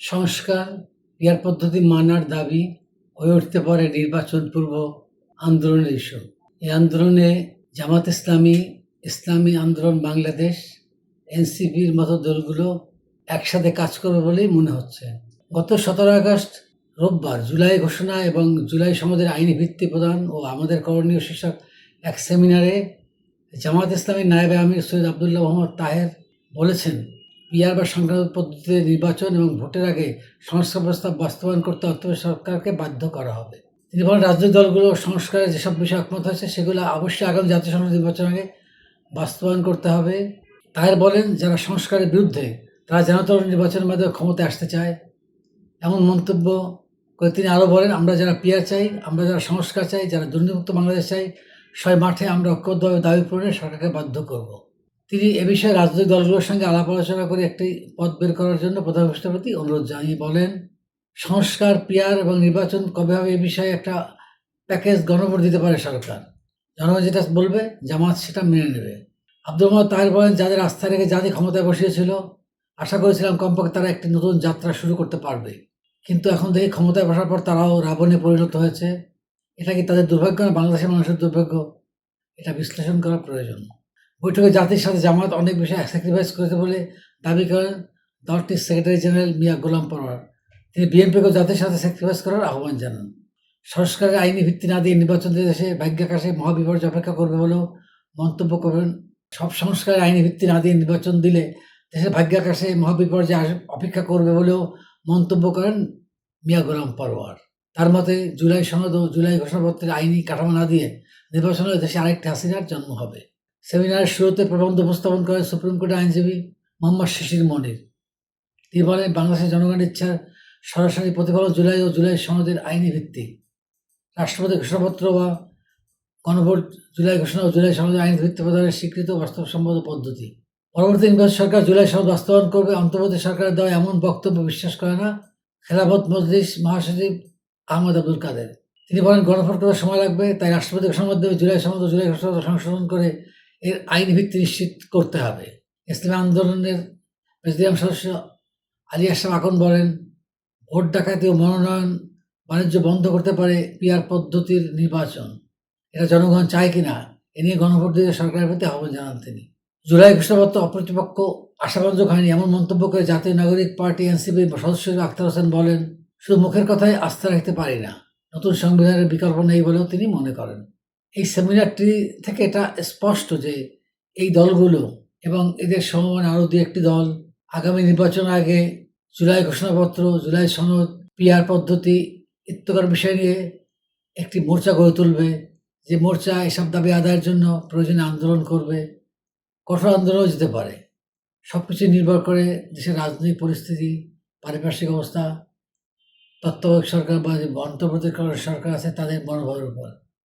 সংস্কার পিয়ার পদ্ধতি মানার দাবি হয়ে উঠতে পারে নির্বাচন পূর্ব আন্দোলনের ইস্যু। এই আন্দোলনে জামাত ইসলামী ইসলামী আন্দোলন বাংলাদেশ, এনসিপির মতো দলগুলো একসাথে কাজ করবে বলেই মনে হচ্ছে। গত সতেরো আগস্ট, রোববার জুলাই ঘোষণা এবং জুলাই সমাজের আইনি ভিত্তি প্রদান ও আমাদের করণীয় শীর্ষক এক সেমিনারে জামাত ইসলামী নায়েব আমির সৈয়দ আবদুল্লাহ মোহাম্মদ তাহের বলেছেন পিয়ার বা সংক্রান্ত পদ্ধতিতে নির্বাচন এবং ভোটের আগে সংস্কার প্রস্তাব বাস্তবায়ন করতে অর্থনৈতিক সরকারকে বাধ্য করা হবে। তিনি বলেন রাজনৈতিক দলগুলো সংস্কারের যেসব বিষয়ে একমত হয়েছে, সেগুলো অবশ্যই আগামী জাতীয় সংসদ নির্বাচন আগে বাস্তবায়ন করতে হবে। তাহের বলেন, যারা সংস্কারের বিরুদ্ধে, তারা জানাতর নির্বাচনের মাধ্যমে ক্ষমতায় আসতে চায়। এমন মন্তব্য করে তিনি আরও বলেন, আমরা যারা পিয়ার চাই, আমরা যারা সংস্কার চাই, যারা দুর্নীতিমুক্ত বাংলাদেশ চাই, সবাই মাঠে আমরা ঐক্যবদ্ধভাবে দাবি পূরণে সরকারকে বাধ্য করব। তিনি এ বিষয়ে রাজনৈতিক দলগুলোর সঙ্গে আলাপ আলোচনা করে একটি পথ বের করার জন্য প্রধান উপদেষ্টার অনুরোধ জানিয়ে বলেন, সংস্কার পিয়ার এবং নির্বাচন কবে হবে এ বিষয়ে একটা প্যাকেজ গণভোট দিতে পারে সরকার। জনগণ যেটা বলবে, জামাত সেটা মেনে নেবে। আব্দুল মোহাম্মদ তাহের বলেন, যাদের আস্থা রেখে জাতি ক্ষমতায় বসিয়েছিল, আশা করেছিলাম কমপক্ষে তারা একটি নতুন যাত্রা শুরু করতে পারবে। কিন্তু এখন দেখি ক্ষমতায় বসার পর তারাও রাবণে পরিণত হয়েছে। এটা কি তাদের দুর্ভাগ্য না বাংলাদেশের মানুষের দুর্ভাগ্য? এটা বিশ্লেষণ করা প্রয়োজন। বৈঠকে জাতির সাথে জামাত অনেক বিষয়ে স্যাক্রিফাইস করেছে বলে দাবি করেন দলটির সেক্রেটারি জেনারেল মিয়া গোলাম পরোয়ার। তিনি বিএনপিকেও জাতির সাথে স্যাক্রিফাইস করার আহ্বান জানান। সংস্কারের আইনি ভিত্তি না দিয়ে নির্বাচন দেশে ভাগ্যাকাশে মহাবিপর্যয় অপেক্ষা করবে বলেও মন্তব্য করবেন সব সংস্কারের আইনি ভিত্তি না দিয়ে নির্বাচন দিলে দেশের ভাগ্যাকাশে মহাবিপর্যয় অপেক্ষা করবে বলেও মন্তব্য করেন মিয়া গোলাম পরোয়ার। তার মতে, জুলাই সনদ ও জুলাই ঘোষণাপত্রের আইনি কাঠামো না দিয়ে নির্বাচন দেশে আরেকটি হাসিনার জন্ম হবে। সেমিনারের শুরুতে প্রবন্ধ উপস্থাপন করেন সুপ্রিম কোর্টের আইনজীবী মোহাম্মদ শিশির মনির। তিনি বলেন বাংলাদেশের জনগণের ইচ্ছার সরাসরি প্রতিফলন জুলাই ও জুলাই সনদের আইনি ভিত্তি। রাষ্ট্রপতি ঘোষণাপত্র বা গণভোট জুলাই ঘোষণা ও জুলাই সনদের আইনি ভিত্তি প্রদানের স্বীকৃত বাস্তবসম্মত পদ্ধতি। পরবর্তী নির্বাচন সরকার জুলাই সনদ বাস্তবায়ন করবে, অন্তর্বর্তী সরকারের দেওয়া এমন বক্তব্য বিশ্বাস করে না, খেলাফত মজলিস মহাসচিব আহমদ আব্দুল কাদের। তিনি বলেন, গণভোট করতে সময় লাগবে, তাই রাষ্ট্রপতি ঘোষণার মাধ্যমে জুলাই সনদ ও জুলাই ঘোষণা সংশোধন করে এর আইনি ভিত্তি নিশ্চিত করতে হবে। ইসলামী আন্দোলনের প্রেসিডিয়াম সদস্য আলী আশরাফ আকন বলেন, ভোট ডাকাতি ও মনোনয়ন বাণিজ্য বন্ধ করতে পারে পিয়ার পদ্ধতির নির্বাচন। এটা জনগণ চায় কিনা, এ নিয়ে গণভোট দিয়ে সরকারের প্রতি আহ্বান জানান তিনি। জুলাই ঘোষণাপত্র অপ্রতিপক্ষ আশাবাঞ্জক হয়নি। এমন মন্তব্য করে জাতীয় নাগরিক পার্টি এনসিপির সদস্য আখতার হোসেন বলেন, শুধু মুখের কথায় আস্থা রাখতে পারি না, নতুন সংবিধানের বিকল্প নেই বলেও তিনি মনে করেন। এই সেমিনারটি থেকে এটা স্পষ্ট যে এই দলগুলো এবং এদের সমমান আরও দু একটি দল আগামী নির্বাচন আগে জুলাই ঘোষণাপত্র, জুলাই সনদ, পিআর পদ্ধতি ইত্যাকার বিষয় নিয়ে একটি মোর্চা গড়ে তুলবে। যে মোর্চা এসব দাবি আদায়ের জন্য প্রয়োজনে আন্দোলন করবে, কঠোর আন্দোলনও যেতে পারে। সব কিছু নির্ভর করে দেশের রাজনৈতিক পরিস্থিতি, পারিপার্শ্বিক অবস্থা, তত্ত্বাবধায়ক সরকার বা যে অন্তর্বর্তীকালীন সরকার আছে তাদের মনোভাবের উপর।